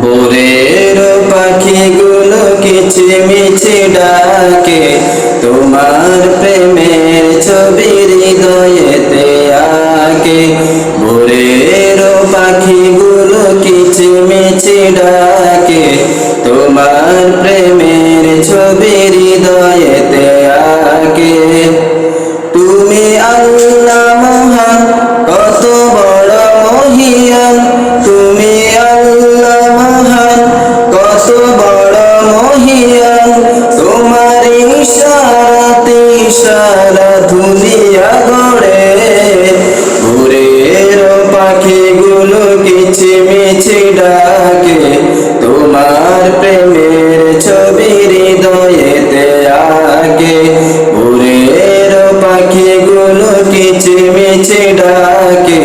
ভোরের পাখিগুলো কিচিমিচি ডাকে তোমার প্রেমের ছবি হৃদয়েতে আকে। ভোরের পাখিগুলো কিচিমিচি ডাকে ইশারা দুনিয়া গড়ে। ভোরের পাখিগুলো কিচিমিচি ডাকে। তোমার প্রেমের ছবি হৃদয়েতে আগে ভোরের পাখিগুলো কিচিমিচি ডাকে।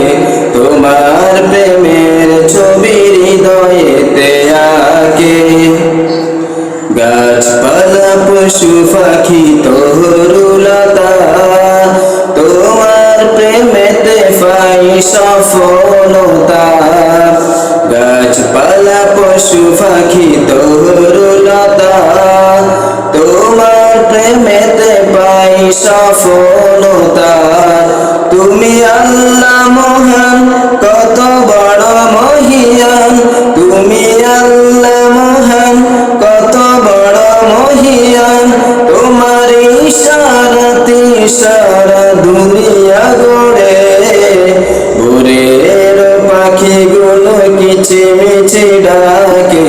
তোমার প্রেমের ছবি হৃদয়েতে আগে গাছপালা, পশু পাখি তরুলতা সফলতা গাছপালা পশু পাখি তরুলতা তোমার প্রেমেতে পাই সফলতা তুমি আল্লাহ মহান, কত বড় মহিয়ান। তুমি আল্লাহ মহান, কত বড় মহিয়ান। তোমার ইশারাতে ইশারা দুনিয়া গড়ে পাখিগুলো কিচিমিচি ডাকে?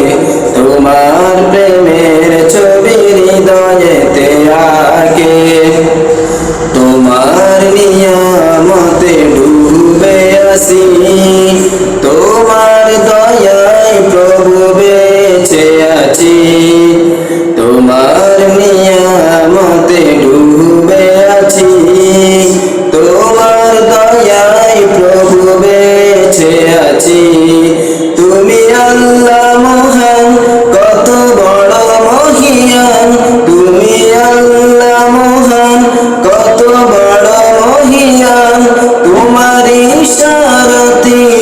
তোমার প্রেমের ছবি হৃদয়েতে আগে তোমার নিয়ামতে ডুবে আসি।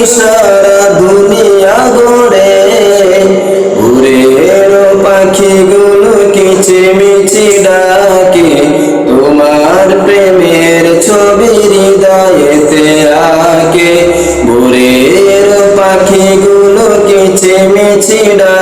সারা দুনিয়া ঘুরে। ঘুরে পাখিগুলো কিচিমিচি ডাকে। তোমার প্রেমের ছবি হৃদয়েতে আকে। ভোরের পাখিগুলো কিচিমিচি ডাকে